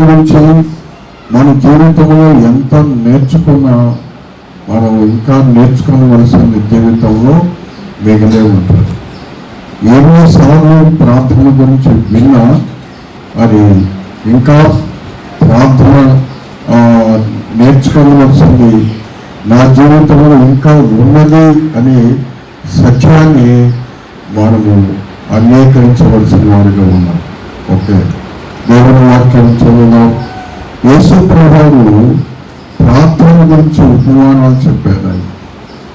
గురించి మన జీవితంలో ఎంత నేర్చుకున్నా మనం ఇంకా నేర్చుకోవలసిన జీవితంలో మిగిలే ఉంటుంది ఎన్నోసార్లు ప్రార్థన గురించి విన్నా మరి ఇంకా ప్రార్థన నేర్చుకోవలసింది నా జీవితంలో ఇంకా ఉన్నది అనే సత్యాన్ని మనము అంగీకరించవలసిన వారిగా ఉన్నాం. ఓకే. దేవుని వాక్యం చదువుదాం యేసు ప్రభావం ప్రార్థన గురించి ఉపమానాలు చెప్పారు ఆయన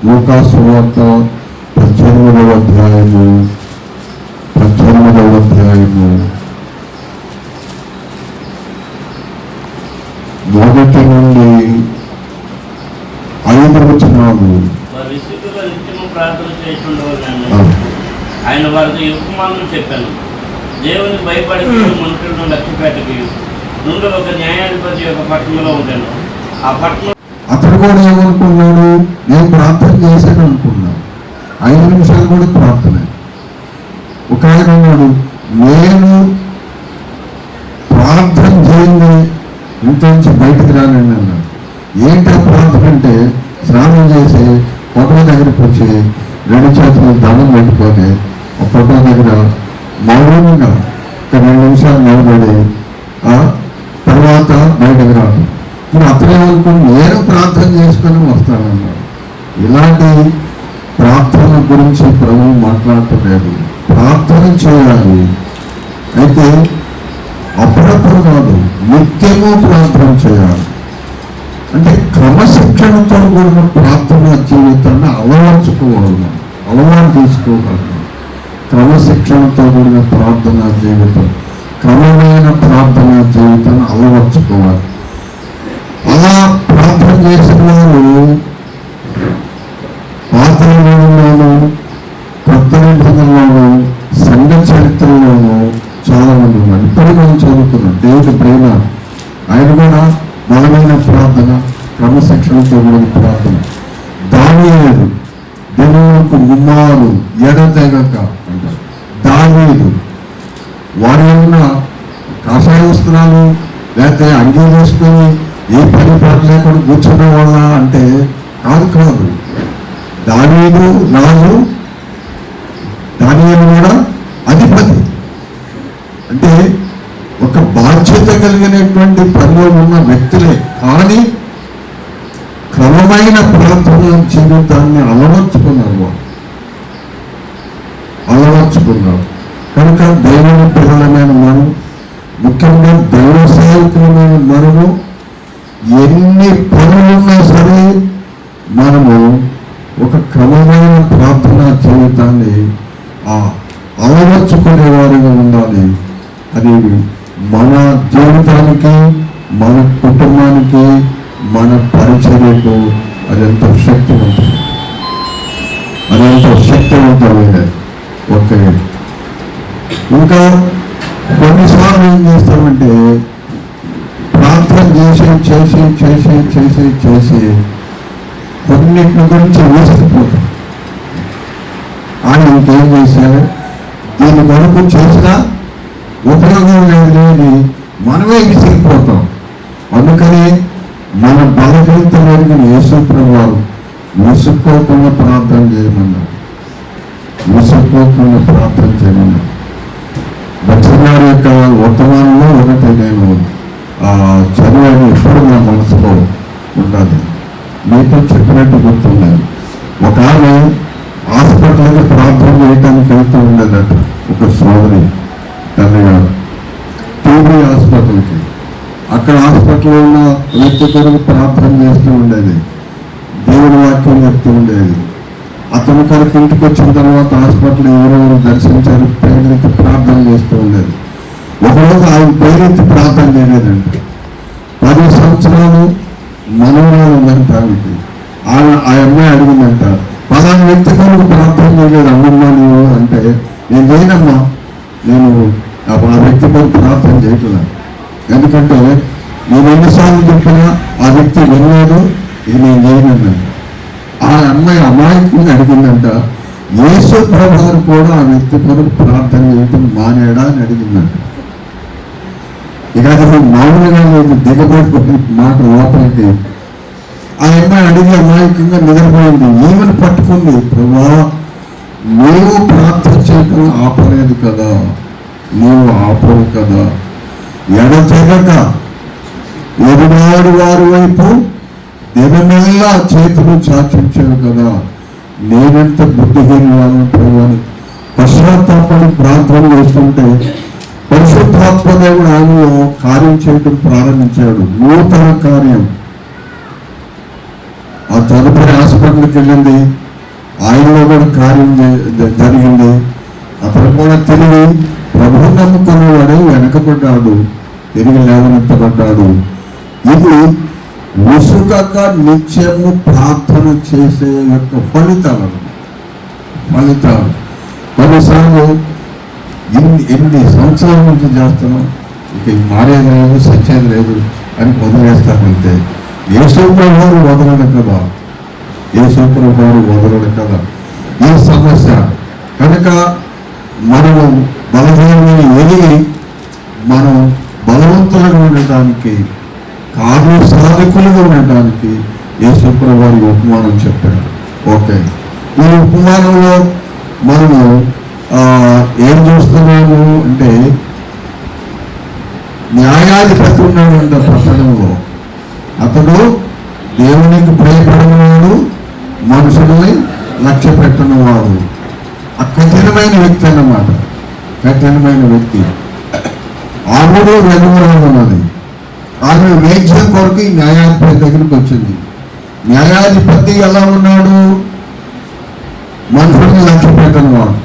లూకాసు వార్త పద్దెనిమిదవ అధ్యాయము పద్దెనిమిదవ అధ్యాయము. మొదటి నుండి ఐదు వచనాలు ఆయన వారితో ఉపమానం చెప్పాను. దేవుని భయపడి మనుషులను లక్ష్యపేటకి నుండి ఒక న్యాయాధిపతి యొక్క పట్టణంలో ఉంటాను ఆ పట్టణం అతడు కూడా ఏమనుకున్నాడు? నేను ప్రార్థన చేశాను అనుకున్నాను. ఐదు నిమిషాలు కూడా ప్రార్థన. ఒక ఆయన అన్నాడు నేను ప్రార్థన చేయండి ఇంటి నుంచి బయటకు రానండి అన్నాడు. ఏంటి ప్రార్థన అంటే? స్నానం చేసి ఫోటో దగ్గరికి వచ్చి రెండు చేతులు దండం పెట్టుకొని ఆ ఫోటో దగ్గర మౌనంగా ఒక రెండు నిమిషాలు నిలబడి ఆ తర్వాత బయటకు రావడం. మరి అతనే అనుకుని నేను ప్రార్థన చేసుకొని వస్తానన్నాడు. ఇలాంటి ప్రార్థన గురించి ప్రభు మాట్లాడటలేదు. ప్రార్థన చేయాలి. అయితే అప్పుడప్పుడు కాదు నిత్యము ప్రార్థన చేయాలి. అంటే క్రమశిక్షణతో కూడిన ప్రార్థన జీవితాన్ని అలవర్చుకోవాలి అలవాటు తీసుకోగలను క్రమశిక్షణతో కూడిన ప్రార్థన జీవితం క్రమమైన ప్రార్థన జీవితాన్ని అలవర్చుకోవాలి. అలా ప్రార్థన చేసిన వారు పాత నిబంధనలోను కొత్త నిబంధనలోను సంఘ చరిత్రలోను చాలా మంది ఉన్నారు. ఇప్పటికీ మనం చదువుతున్నాం దేవుడి ప్రేమ ఆయన కూడా బలమైన ప్రార్థన క్రమశిక్షణతో కూడిన ప్రార్థన. దాని లేదు దేవునికి ముమ్మారు ఎడతెగక. అంటారు దావీదు. వారు ఏమన్నా కాషాయ వస్త్రాలు లేకపోతే అంగీ వేసుకొని ఏ పని పాట లేకుండా కూర్చున్న వాళ్ళ అంటే కాదు కాదు. దావీదు రాజు దానియలు కూడా అధిపతి. అంటే ఒక బాధ్యత కలిగినటువంటి పనిలో ఉన్న వ్యక్తులే. కానీ క్రమమైన ప్రార్థన జీవితాన్ని అలవర్చుకున్నారు వారు అలవర్చుకున్నారు కనుక దేవుని పిల్లలమైన మనం ముఖ్యంగా దైవ సేవకులమైన మనము ఎన్ని పనులున్నా సరే మనము ఒక క్రమమైన ప్రార్థనా జీవితాన్ని ఆ అలవర్చుకునే వారిగా ఉండాలి. అది మన జీవితానికి మన కుటుంబానికి మన పరిచర్యకు అది ఎంతో శక్తివంతం అది ఎంతో శక్తివంతమైనది ఓకే ఇంకా కొన్నిసార్లు ఏం చేస్తామంటే ప్రార్థన చేసి చేసి చేసి చేసి చేసి కొన్నింటి గురించి వేసిపోతాం ఆయన ఇంకేం చేశారు దీని కొరకు చేసినా ఉపయోగం లేదు అని మనమే విసిగిపోతాం. అందుకని మన బలహీనత కలిగిన యేసుప్రభు వారు విసుక్కోకుండా ప్రార్థన చేయమన్నారు. విసుక్కోకుండా ప్రార్థన చేయమన్నారు. భక్తుగారి యొక్క వర్తమానంలో ఒకటి నేను ఆ చదివాను ఎప్పుడు నా మనసులో ఉండాలి. మీతో చెప్పినట్టు గుర్తున్నాయి ఒక ఆమె హాస్పిటల్కి ప్రార్థన చేయడానికి వెళ్తూ ఉండేదట ఒక సోదరి తన టీబీ హాస్పిటల్కి. అక్కడ హాస్పిటల్లో ఉన్న వ్యక్తి కొరకు ప్రార్థన చేస్తూ ఉండేది. దేవుడి వాక్యం చెప్తూ ఉండేది. అతను కొరకు ఇంటికి వచ్చిన తర్వాత హాస్పిటల్ ఎవరెవరు దర్శించారు పేరెత్తి ప్రార్థన చేస్తూ ఉండేది. ఒకరోజు ఆయన పేరెత్తి ప్రార్థన చేయలేదంట పది సంవత్సరాలు మనవరాలు ఉందంట ఆమెకి ఆమె ఆ అమ్మాయి అడిగిందంట పలానా వ్యక్తి కొరకు ప్రార్థన చేయలేదు అమ్మమ్మా నువ్వు అంటే నేను చేయనమ్మా నేను ఆ ఆ వ్యక్తి కొరకు ప్రార్థన చేయట్లేదు ఎందుకంటే నేను ఎన్నిసార్లు చెప్పినా ఆ వ్యక్తి వినలేదు ఇది నేను చేయనన్నాను. ఆ అమ్మాయి అమాయకుని అడిగిందంట యేసు ప్రభావం కూడా ఆ వ్యక్తి కొరకు ప్రార్థన చేయటం మానేడా? అని అడిగిందంట. ఇక అది మామూలుగా లేదు దిగబడిపోయి మాట లోపలికి ఆ అమ్మాయి అడిగి అమాయకంగా నిద్రపోయింది. ఈమెను పట్టుకుంది ప్రభా నీవు ప్రార్థన చేయటం ఆపలేదు కదా నీవు ఆపవు కదా ఎడతెగక ఎదునాడు వారి వైపు దినమెల్లా చేతులు చాచించాను కదా. నేనెంత బుద్ధిహీనులను ప్రభాని పశ్చాత్తాపడి ప్రార్థన చేస్తుంటే పరిశుద్ధాత్మ దేవుడు ఆమెలో కార్యం చేయడం ప్రారంభించాడు. నూతన కార్యం. ఆ తదుపరి హాస్పిటల్కి వెళ్ళింది. ఆయనలో కూడా కార్యం జరిగింది. అతను కూడా తిరిగి ప్రభువు నమ్ముకున్నవాడే వెనకబడ్డాడు. తిరిగి లేవనెత్తబడ్డాడు ఇది విసుగక నిత్యము ప్రార్థన చేసే యొక్క ఫలితాలు ఫలితాలు. కొన్నిసార్లు ఎన్ని ఎన్ని సంవత్సరాల నుంచి చేస్తున్నాం? ఇక ఇది మారేది లేదు సత్యం లేదు అని వదిలేస్తామంటే ఏ సూపర్ వదలడు కదా? ఏ సూపర్ వదలడు కదా? ఈ సమస్య కనుక మనము బలహీనమైన ఎదిగి మనం బలవంతులుగా ఉండటానికి కార్య సాధకులుగా ఉండటానికి యేసుప్ర వారి ఉపమానం చెప్పారు ఓకే. ఈ ఉపమానంలో మనము ఆ, ఏం చూస్తున్నాము అంటే న్యాయాధిపతి ఉన్నాడంట పట్టణంలో అతడు దేవునికి భయపడినవాడు మనుషుల్ని లక్ష్య పెట్టినవాడు. ఆ కఠినమైన వ్యక్తి అన్నమాట. కఠినమైన వ్యక్తి. ఆమెలో వెలుగురాలు ఉన్నది ఆమె వేద్యం కొరకు న్యాయాధిపతి దగ్గరికి వచ్చింది. న్యాయాధిపతి ఎలా ఉన్నాడు? మనుషుల్ని లక్ష్య పెట్టినవాడు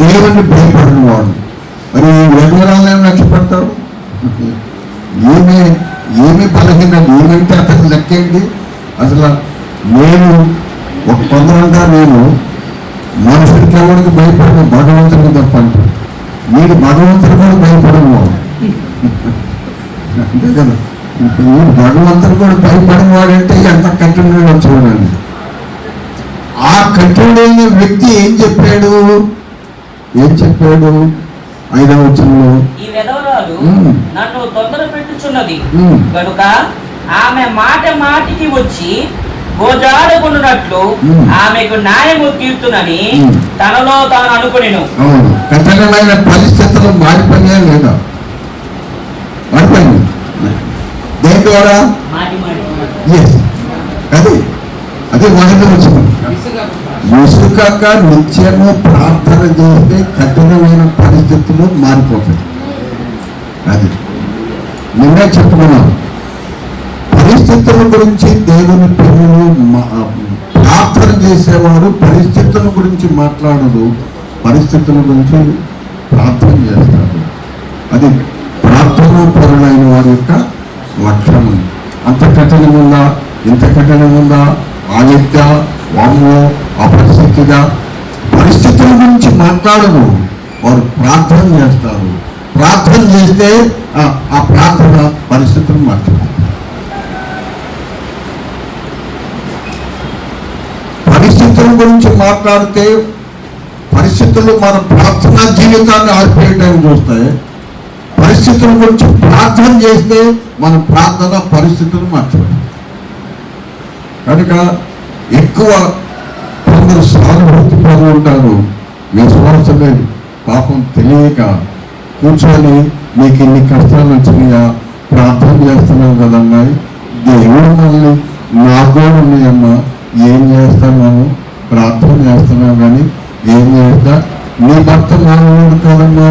దేవుణ్ణి భయపడినవాడు. మరి వెలుగురాలను లక్ష్య పెడతాడు ఏమి ఏమి బలహీన ఏమంటే అతను లెక్కేంటి అసలు నేను ఒక కొందరంగా నేను మనుషుడికి ఎవరికి భయపడిన? భగవంతుడికి తప్ప మీరు భగవంతుడు కూడా భయపడను వాడు అంతే కదా. మీరు భగవంతుడు కూడా భయపడిన వాడంటే ఎంత కఠినంగా చూడండి. ఆ కఠినమైన వ్యక్తి ఏం చెప్పాడు? ఏం చెప్పాడు? ఐదవ వచనంలో. ఈ విధవరాలు ఉమ్. నన్ను తొందర పెట్టుచున్నది. కనుక ఆమె మాట మాటికి వచ్చి గోజాడుకున్నట్లు. ఆమెకు న్యాయము తీర్చునని ఉమ్. తనలో తాను అనుకునేను. కఠినమైన పరిస్థితులు మారిపోయా లేదా? మారిపోయింది. దేని ద్వారా? ఎస్ అది. అది మొదటి వచ్చిన విసుకక నిత్యము ప్రార్థన చేస్తే కఠినమైన పరిస్థితులు మారిపోతాయి. అది. నిన్నే చెప్పుకున్నాం పరిస్థితుల గురించి దేవుని పిల్లలు ప్రార్థన చేసేవాడు పరిస్థితుల గురించి మాట్లాడదు పరిస్థితుల గురించి ప్రార్థన చేస్తారు. అది ప్రార్థన పరులైన వారి యొక్క లక్ష్యం అంత కఠినం ఉందా ఇంత కఠినం ఉందా ఆదిత్య వామో అపరిస్థితిగా? పరిస్థితుల గురించి మాట్లాడరు. వారు ప్రార్థన చేస్తారు. ప్రార్థన చేస్తే ఆ- ఆ ప్రార్థన పరిస్థితులు మార్చుతుంది పరిస్థితుల గురించి మాట్లాడితే పరిస్థితులు మన ప్రార్థనా జీవితాన్ని ఆర్పేయడానికి చూస్తాయి పరిస్థితుల గురించి ప్రార్థన చేస్తే మన ప్రార్థన పరిస్థితులు మార్చబడి కనుక ఎక్కువ కొందరు సానుభూతి పనులు ఉంటారు. విశ్వాసమే పాపం తెలియక కూర్చొని నీకు ఇన్ని కష్టాలు వచ్చినాయా? ప్రార్థన చేస్తున్నావు కదమ్మాయి దేవుడు మళ్ళీ నాకు ఉన్నాయమ్మా. ఏం చేస్తాను ప్రార్థన చేస్తున్నావు కానీ ఏం చేస్తా నీ భర్త మానవుడు కాదమ్మా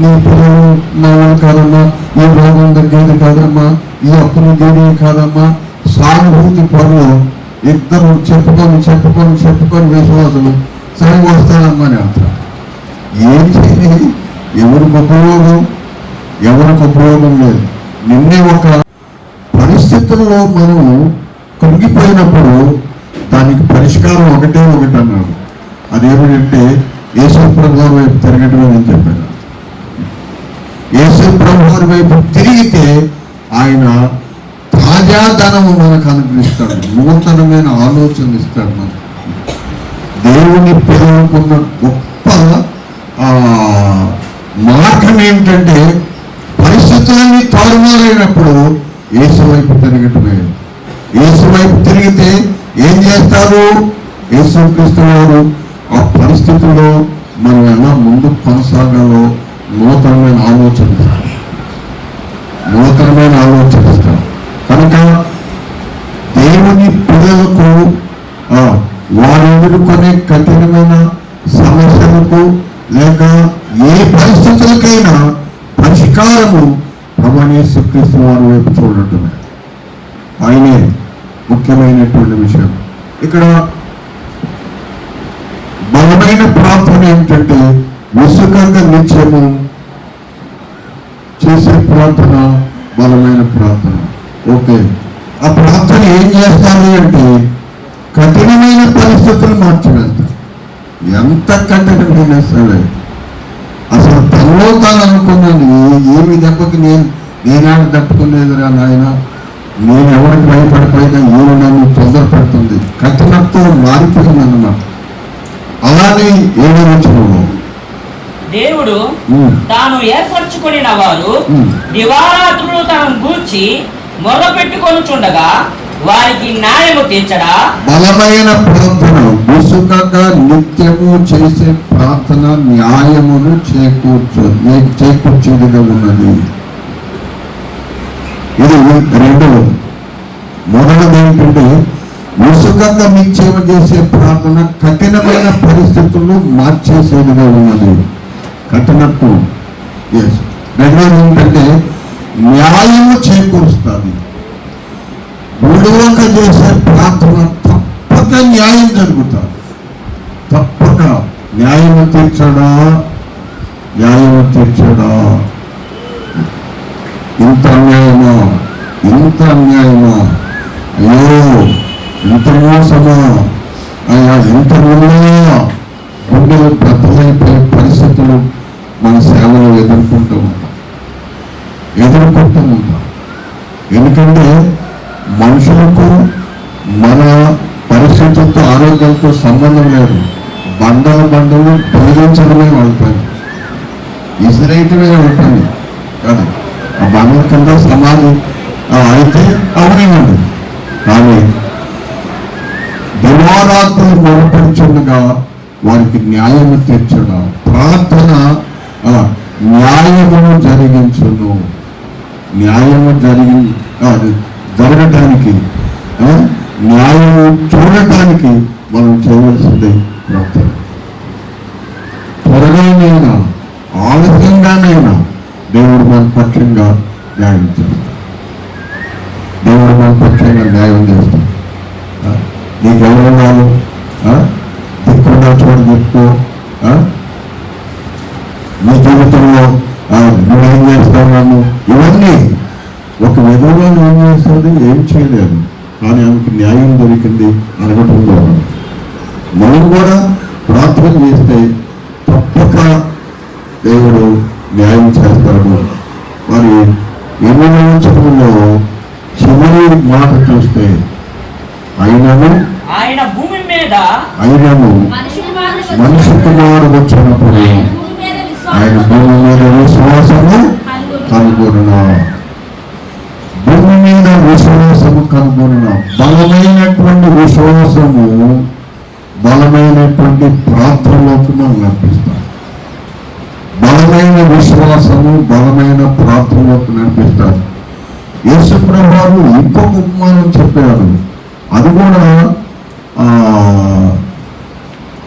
నీ పిల్లలు మానవుడు కాదమ్మా నీ రోగం తగ్గేది కాదమ్మా ఈ అప్పులు గేది కాదమ్మా. సానుభూతి పనులు ఇద్దరు చెప్పుకొని చెప్పుకొని చెప్పుకొని విశ్వాసులు సరే వస్తానమ్మా అని అంటారు. ఏం చేయని ఎవరికి ఉపయోగం? ఎవరికి ఉపయోగం లేదు. నిన్నే ఒక పరిస్థితుల్లో మనం కృంగిపోయినప్పుడు దానికి పరిష్కారం ఒకటే ఒకటి అన్నాడు. అదేమిటంటే యేసుప్రభు వారి వైపు తిరగటమే నేను చెప్పాను. యేసుప్రభు వారి వైపు తిరిగితే ఆయన తాజాధనము మనకు అనుగ్రహిస్తాడు. నూతనమైన ఆలోచన ఇస్తాడు మనకు. దేవుని పిల్లలకున్న గొప్ప మార్గం ఏమిటంటే పరిస్థితులన్నీ తారుమారైనప్పుడు యేసు వైపు తిరగటమే. యేసు వైపు తిరిగితే ఏం చేస్తారు? యేసుక్రీస్తు వారు ఆ పరిస్థితుల్లో మనం ఎలా ముందు కొనసాగాలో నూతనమైన ఆలోచన నూతనమైన ఆలోచన కనుక దేవుని పిల్లలకు ఆ, వారు ఎదుర్కొనే కఠినమైన సమస్యలకు లేక ఏ పరిస్థితులకైనా పరిష్కారము ప్రభానేశ్వరిస్తూ వారి వైపు చూడటమే. ఆయనే ముఖ్యమైనటువంటి విషయం. ఇక్కడ బలమైన ప్రార్థన ఏమిటంటే విసుకంగా నిత్యము చేసే ప్రార్థన బలమైన ప్రార్థన. ఓకే. ఆ ప్రార్థన ఏం చేస్తాను అంటే కఠినమైన పరిస్థితులు మార్చివేస్తాను ఎంత కఠినమైన సరే అసలు తనలో తాను అనుకున్నాను ఏమి దెబ్బకి నేను నేనాడు దెబ్బకునేదిరా నాయన. నేను ఎవరికి భయపడిపోయినా ఏమి నన్ను తొందరపడుతుంది. కఠినత్వం మారిపోయింది అన్నమాట అలానే ఏడు వచ్చిన దేవుడు తాను ఏర్పరచుకొనిన వారు. దివారాత్రులు తనను గూర్చి మొర్ర పెట్టుకొనుచుండగా వారికి న్యాయము తీర్చడా? బలమైన ప్రార్థన విసుకగా నిత్యము చేసే ప్రార్థన న్యాయమును చేకూర్చు చేకూర్చేదిగా ఉన్నది. ఇది రెండవది మొదటిది ఏంటంటే విసుకంగా నిత్యము చేసే ప్రార్థన కఠినమైన పరిస్థితులు మార్చేసేదిగా ఉన్నది. కఠినత్వం. ఎస్ రెండవది ఏంటంటే న్యాయము చేకూరుస్తుంది. విడువక చేసే ప్రార్థన తప్పక న్యాయం జరుగుతుంది. తప్పక. న్యాయము తీర్చడా? న్యాయము తీర్చడా? ఇంత అన్యాయమా ఇంత అన్యాయమా అయ్యో ఇంత మోసమా? అయ్యా ఇంత ఉన్నాయా గుండెలు బద్దలైపోయే పరిస్థితులు మన సేవలు ఎదుర్కొంటూ ఉంటాం. ఎదుర్కొంటూ ఉంటాం. ఎందుకంటే మనుషులకు మన పరిస్థితులతో ఆరోగ్యంతో సంబంధం లేదు. బండల బండలు బోధించడమే వాళ్ళ పని. ఉంటుంది వాళ్ళ పని. కాదు ఆ బండల కింద సమాధి అయితే అయితే అవనివ్వండి కానీ దివారాత్రులు మొరపడుచుండగా వారికి న్యాయము తీర్చడం ప్రార్థన ఆ, న్యాయమును జరిగించును. న్యాయము జరిగి జరగటానికి న్యాయం న్యాయము చూడటానికి మనం చేయవలసింది ప్రార్థన. త్వరగానైనా ఆలస్యంగానైనా దేవుడు మన పక్షంగా న్యాయం చేస్తాడు. దేవుడు మన పక్షంగా న్యాయం చేస్తాడు. నీకు ఎవరున్నారు దిక్కున్నా చూడ చెప్పుకో నీ జీవితంలో ఆ, నువ్వేం చేస్తావు ఇవన్నీ. ఒక విధంగా ఏం చేస్తుంది ఏం చేయలేదు కానీ ఆమెకు న్యాయం దొరికింది అనగటం ద్వారా మనం కూడా ప్రార్థన చేస్తే తప్పక దేవుడు న్యాయం చేస్తాడు. మరి ఎనిమిదవ వచనంలో చివరి మాట చూస్తే అయినను ఆయన భూమి మీద ఆయనను మనిషి కుమారుడు వచ్చినప్పుడు ఆయన భూమి మీద మీద విశ్వాసము కనుగొనున. భూమి మీద విశ్వాసము కనుగొనున. బలమైనటువంటి విశ్వాసము బలమైనటువంటి ప్రార్థనలోకి మనం నడిపిస్తాం. బలమైన విశ్వాసము బలమైన ప్రార్థనలోకి నడిపిస్తారు యేసు ప్రభావం ఇంకొక ఉపమానం చెప్పారు. అది కూడా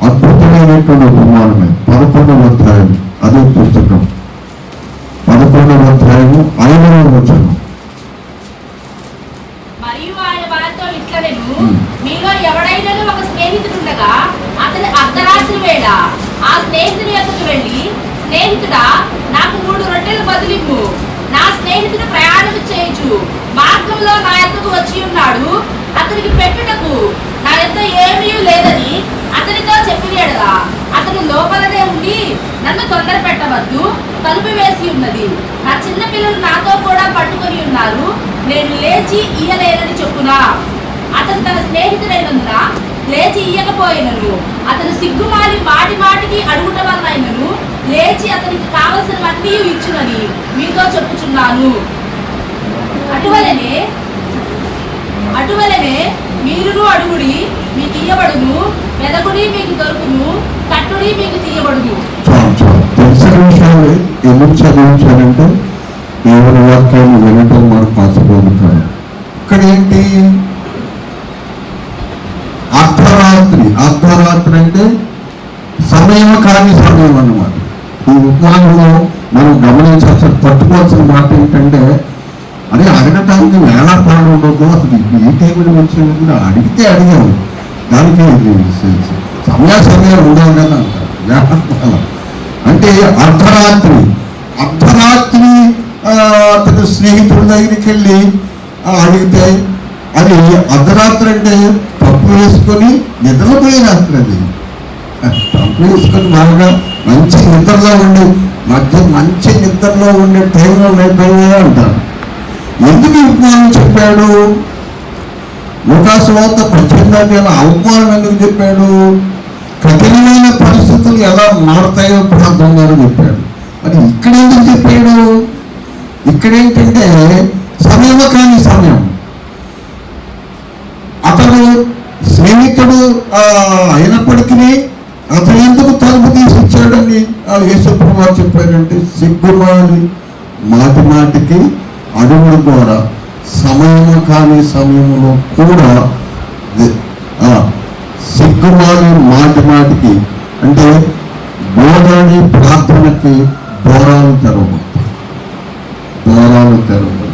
అద్భుతమైనటువంటి ఉపమానమే పదకొండవ అధ్యాయం అదే పుస్తకం. పదకొండవ అధ్యాయము ఐదవ వచనం. మీలో ఒక స్నేహితుడుండగా అతని అర్ధరాత్రి వేళ ఆ స్నేహితుని యొక్కకు వెళ్ళి స్నేహితుడా నాకు మూడు రొట్టెలు నా స్నేహితుడు ప్రయాణం చేయుచు మార్గంలో నా యొక్కకు వచ్చి ఉన్నాడు. అతనికి పెట్టుటకు నా ఎంత ఏమీ లేదని అతనితో చెప్పిన అతను లోపలనే ఉండి నన్ను తొందర పెట్టవద్దు తలుపు వేసి ఉన్నది. నా చిన్న పిల్లలు నాతో కూడా పట్టుకొని ఉన్నారు నేను లేచి ఇయ్యలేనని చెప్పునా? అతను తన స్నేహితుడైనందున లేచి ఇయ్యకపోయినను. అతను సిగ్గుమాలి మాటి మాటికి అడుగుట వలనైనను లేచి అతనికి కావలసినవన్నీ ఇచ్చునని మీతో చెప్పుచున్నాను. అటువలనే అటువలనే మీరును అడుగుడి మీకు ఇయ్యబడును వెదకుడి మీకు దొరుకును తట్టుడి మీకు తీయబడును. తెలిసిన విషయాలు ఎందుకు చదివించారంటే దేవుని వాక్యాన్ని వినటం మనకు ఆశపోతున్నాడు ఇక్కడ ఏంటి అర్ధరాత్రి. అర్ధరాత్రి అంటే సమయం కాని సమయం అన్నమాట. ఈ ఉపమానంలో మనం గమనించాల్సిన పట్టుకోవాల్సిన మాట ఏంటంటే అదే అడగటానికి వేళ ఉండదు అసలు ఏ టైంలో వచ్చింది అడిగితే అడిగాము దానికి ఇది స- సమయం కదా అంటారు. అంటే అర్ధరాత్రి. అర్ధరాత్రి అతను అతని స్నేహితుడి దగ్గరికి వెళ్ళి అడిగితే అది అర్ధరాత్రి అంటే పప్పు వేసుకొని నిద్రపోయే రాత్రి అది. పప్పు వేసుకొని బాగా మంచి నిద్రలో ఉండి మధ్య మంచి నిద్రలో ఉండే టైంలో లేకపోయే అంటారు. ఎందుకు ఈ ఉపమానం చెప్పాడు లోకాసువాత ఎలా అవమానం ఎందుకు చెప్పాడు? కఠినమైన పరిస్థితులు ఎలా మారుతాయో ప్రార్థన గారు చెప్పాడు. మరి ఇక్కడ ఎందుకు చెప్పాడు? ఇక్కడ ఏంటంటే సమయం కాని సమయం. అతడు స్నేహితుడు ఆ, అయినప్పటికీ అతను ఎందుకు తలుపు తీసి ఇచ్చాడని ఆ యేసుప్రభు చెప్పాడంటే సిగ్గుమాని మాటి మాటికి అడుగుడు ద్వారా సమయం కాని సమయంలో కూడా సిగ్గుమాలి మాటి మాటికి అంటే బోధాని ప్రార్థనకి ద్వారాలు తెరవబడతాయి. ద్వారాలు తెరవబడతాయి.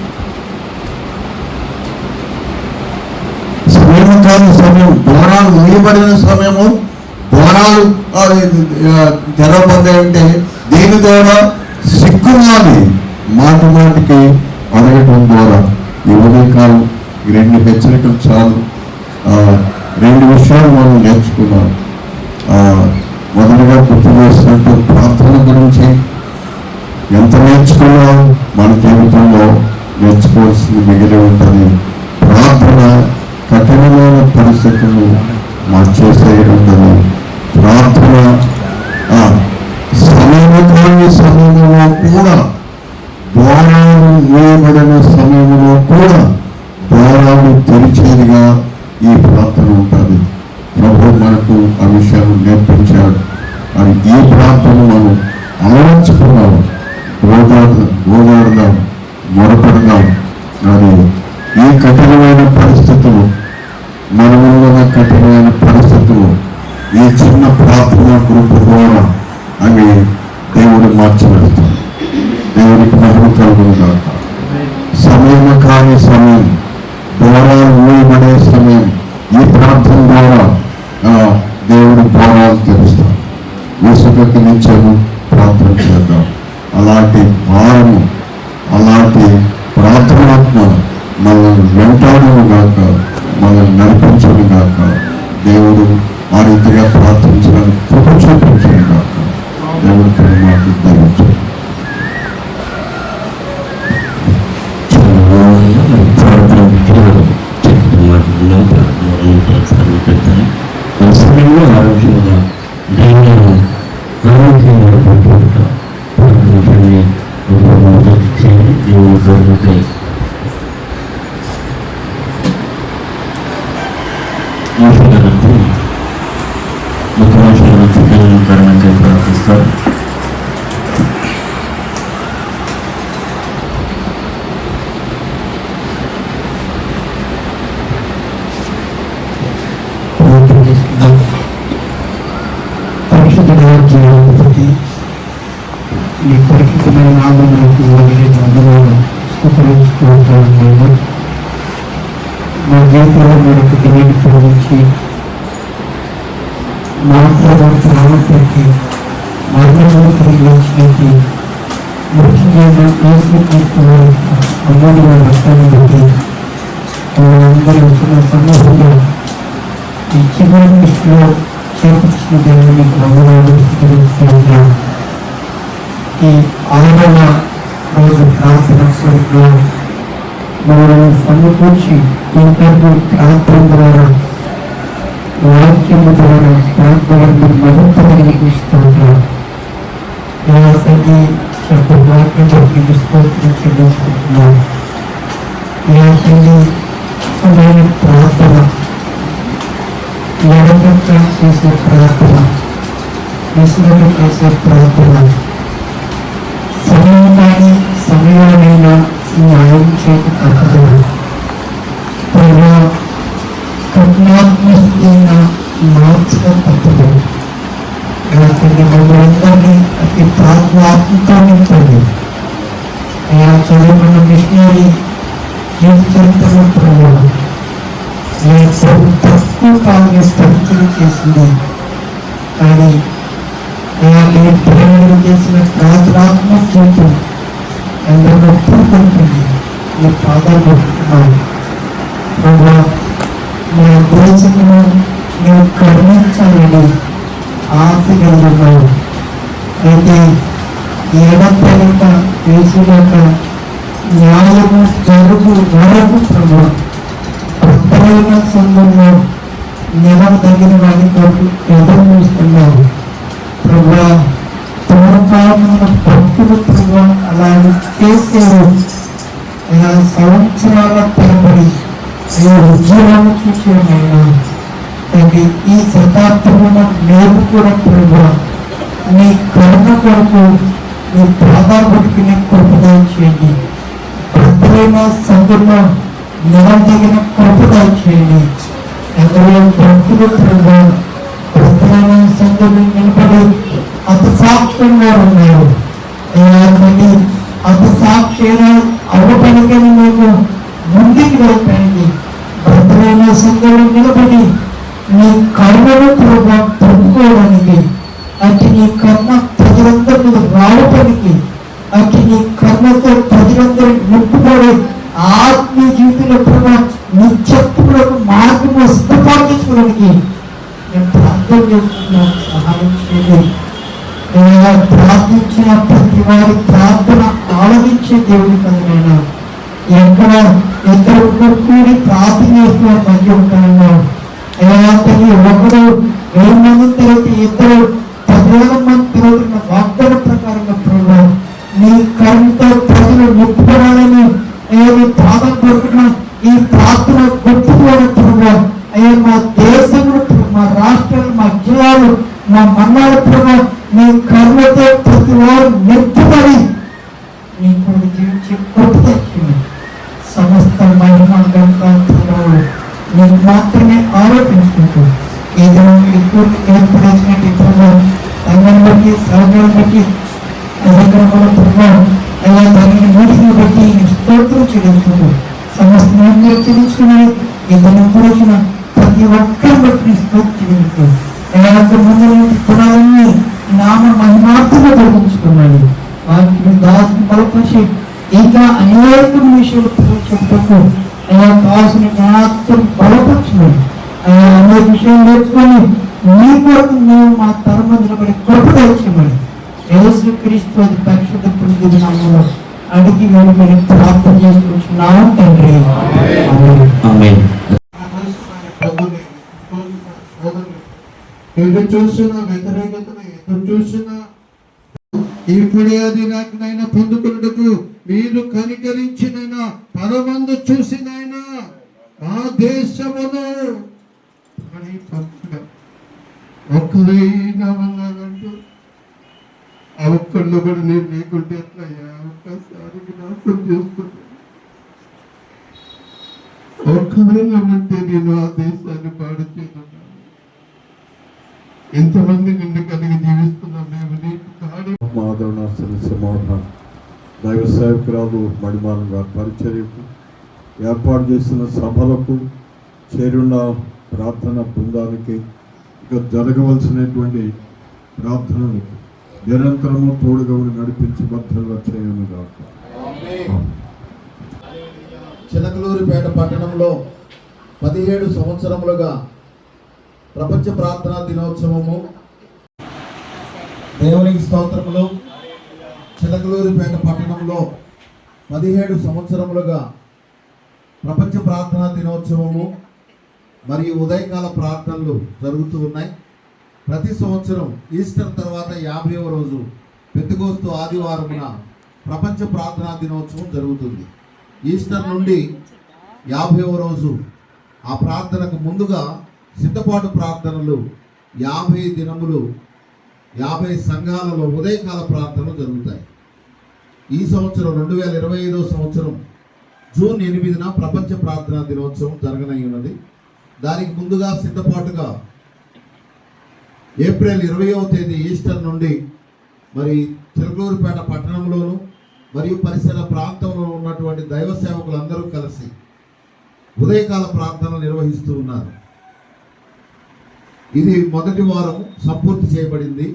సమయం కాని సమయం ద్వారాలు మూయబడిన సమయము ద్వారాలు తెరవబడ్డాయంటే దీని ద్వారా? సిగ్గుమాలి మాటి మాటికి అడగటం ద్వారా ఈ ఉదయకాలం ఈ రెండు హెచ్చరికలు చాలు. రెండు విషయాలు మనం నేర్చుకున్నాం. మొదటగా గుర్తు చేసినట్టు ప్రార్థన గురించి ఎంత నేర్చుకున్నా మన జీవితంలో నేర్చుకోవాల్సింది మిగిలి ఉంటుంది. ప్రార్థన కఠినమైన పరిస్థితులు మార్చేసేయడం ప్రార్థన ఆ, సమయకాని సమయంలో కూడా వెంటాడును గాక మనల్ని నడిపించను గాక దేవుడు ఆ రీతిగా ప్రార్థించడానికి కృప పరిశుద్ధమైన నామములకు వదిలిన వందనాలు స్థుతించుకుంటాను మా జీవితంలో మీరు రక్తాన్ని ఈ చివరి దృష్టిలో దేవుని వందనాలు స్థుతించుకుంటున్నాం ఈ ఆరవ రోజు ప్రార్థన కొరకు మనల్ని సమకూర్చి ఇంతకు ప్రార్థన ద్వారా వాక్యము ద్వారా ప్రార్థనను మరింత కలిగిస్తుంటాం ఇలా తల్లి చెప్పు వాక్యం స్తోత్రం చెల్లించుకుంటున్నాం నా తల్లి నేను ప్రార్థన ఎడపక్క చేసే ప్రార్థన విసుగట చేసే ప్రార్థన సమయానికి సమయమైన న్యాయం చేతి తప్పదు ప్రభా కరుణాత్మస్థితిన మార్చడం తప్పదు అతన్ని మమ్మల్ని అతి ప్రాత్మాత్మకాన్ని అయా చదువుకున్న మిషనరీ జీవితంలో ప్రభావం తక్కువ కాలం స్థితులు చేసింది కానీ అయా చేసిన ప్రార్థనాత్మ జీవితం ఎందరో పూర్తుంటుంది నీ పాదాలు పట్టుకున్నాను ప్రభా నా దేశమును నేను కరుణించాలని ఆశ కలిగినావు అయితే ఎడతెగక వేసుగాక న్యాయము జరుగు వరకు ప్రభు ప్రత్యేక సంఘంలో నిలవదగిన వారి కొరకు ఎదురు చూస్తున్నావు. ప్రభా పూర్వకాలమున భక్తులు ప్రభు అలాగే చేశారు ఇలా సంవత్సరాల తరబడి ఈ ఉద్యోగాలు చూసేమైనా తండ్రి ఈ శతాబ్దమున మేము కూడా ప్రభు నీ కర్మ కొరకు నీ ప్రాధాన్యతకి కృపదాయం చేయండి. భద్రమైన సంఘంలో నిలదగిన కృపదాయం చేయండి. ఎందరో భక్తులు ప్రభావం అతను నిలబడి అత సాక్ష్యంగా ఉన్నాడు అయ్యా తండ్రి అత సాక్షిగా అవ్వటానికని మేము ముందుకు వెళ్ళటానికి భద్రమైన సంఘంలో నిలబడి నీ కర్మను ప్రభావం అటు నీ కర్మ ప్రజలందరి మీద రావటానికి అటు నీ కర్మతో ప్రజలందరినీ ముట్టుకోవడం ఆత్మీయ జీవితంలో ప్రభావం నిత్యత్వములకు మార్గము సిద్ధపాటించుకోవడానికి నేను ప్రార్థన చేస్తున్నాను సహాయం చేయండి నేను ప్రార్థించిన ప్రతి వారి ప్రార్థన ఆలకించే దేవుడి కదా ఎక్కడ ఇద్దరు కూడి ప్రార్థన చేస్తున్న మధ్య ఉంటాను అయ్యా తల్లి ఒకరు రెండు మంది తర్వాత ఇద్దరు పదివేల మంది తిరుగుతున్న వాగ్దాన ప్రకారంగా ప్రభావం కావాల్సిన జ్ఞానాత్మం బలపరిచినాడు అలా అనేక విషయాలు నేర్చుకొని నీ కొరకు మేము మా తరమ నిలబడి కృప తెచ్చమని యేసు క్రీస్తు అది పరిశుద్ధ పురుగు నామంలో అడిగి వెళ్ళి ప్రార్థన చేసుకుంటున్నాం తండ్రి. ఎటు చూసిన వ్యతిరేకతను ఎటు చూసిన ఇప్పుడే అది నాకు నైనా పొందుకున్నట్టుకు మీరు కనికరించినైనా పరమందు చూసినైనా ఆ దేశమును అని తప్పుగా ఒక్కరైనా ఉన్నానంటూ ఆ ఒక్కళ్ళు కూడా నేను లేకుంటే ఎట్లయ్యా ఒక్కసారి జ్ఞాపకం చేసుకుంటా ఒక్కవేళ ఉంటే నేను ఆ దేశాన్ని పాడు చేస్తున్నాను ఎంతమంది నిన్ను కలిగి జీవిస్తున్నాం మేము నీకు కాడి మాధవనాథుని సమాధాన దైవ సేవకురాలు మణిమాలం గారి పరిచర్యకు ఏర్పాటు చేసిన సభలకు చేరున్న ప్రార్థన బృందానికి ఇక జరగవలసినటువంటి ప్రార్థనలు నిరంతరము తోడుగా నడిపించి భద్రంగా చేయను కాక చిలకలూరిపేట పట్టణంలో పదిహేడు సంవత్సరములుగా ప్రపంచ ప్రార్థనా దినోత్సవము. దేవునికి స్తోత్రములు. చిలకలూరిపేట పట్టణంలో పదిహేడు సంవత్సరములుగా ప్రపంచ ప్రార్థనా దినోత్సవము మరియు ఉదయకాల ప్రార్థనలు జరుగుతూ ఉన్నాయి. ప్రతి సంవత్సరం ఈస్టర్ తర్వాత యాభైవ రోజు పెద్దగోస్తు ఆదివారమున ప్రపంచ ప్రార్థనా దినోత్సవం జరుగుతుంది. ఈస్టర్ నుండి యాభైవ రోజు ఆ ప్రార్థనకు ముందుగా సిద్ధపాటు ప్రార్థనలు యాభై దినములు యాభై సంఘాలలో ఉదయకాల ప్రార్థనలు జరుగుతాయి. ఈ సంవత్సరం రెండు వేల ఇరవై ఐదో సంవత్సరం జూన్ ఎనిమిదిన ప్రపంచ ప్రార్థనా దినోత్సవం జరగనై ఉన్నది. దానికి ముందుగా సిద్ధపాటుగా ఏప్రిల్ ఇరవయవ తేదీ ఈస్టర్ నుండి మరి తిరుగూరుపేట పట్టణంలోను మరియు పరిసర ప్రాంతంలో ఉన్నటువంటి దైవ సేవకులందరూ కలిసి ఉదయకాల ప్రార్థన నిర్వహిస్తూ ఉన్నారు. ఇది మొదటి వారం సంపూర్తి చేయబడింది.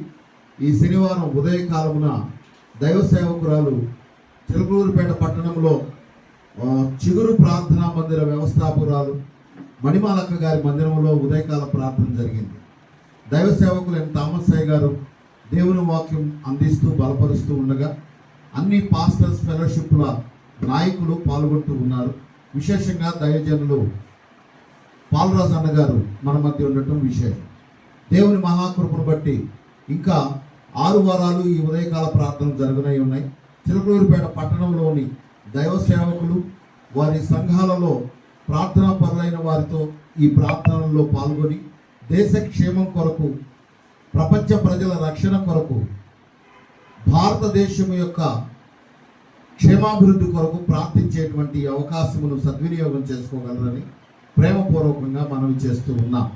ఈ శనివారం ఉదయకాలమున దైవ సేవకురాలు తిరుగూరుపేట పట్టణంలో చిగురు ప్రార్థనా మందిర వ్యవస్థాపకురాలు మణిమాలక్క గారి మందిరంలో ఉదయకాల ప్రార్థన జరిగింది. దైవ సేవకులు ఎన్ థామస్సాయి గారు దేవుని వాక్యం అందిస్తూ బలపరుస్తూ ఉండగా అన్ని పాస్టర్స్ ఫెలోషిప్ల నాయకులు పాల్గొంటూ ఉన్నారు. విశేషంగా దైవజనులు పాలరాజు అన్నగారు మన మధ్య ఉండటం విషయం దేవుని మహాకృపను బట్టి ఇంకా ఆరు వారాలు ఈ ఉదయకాల ప్రార్థనలు జరుగునై ఉన్నాయి. చిలకలూరుపేట పట్టణంలోని దైవ సేవకులు వారి సంఘాలలో ప్రార్థనా పరులైన వారితో ఈ ప్రార్థనల్లో పాల్గొని దేశ క్షేమం కొరకు ప్రపంచ ప్రజల రక్షణ కొరకు భారతదేశం యొక్క క్షేమాభివృద్ధి కొరకు ప్రార్థించేటువంటి అవకాశమును సద్వినియోగం చేసుకోగలరని ప్రేమపూర్వకంగా మనవి చేస్తూ ఉన్నాం.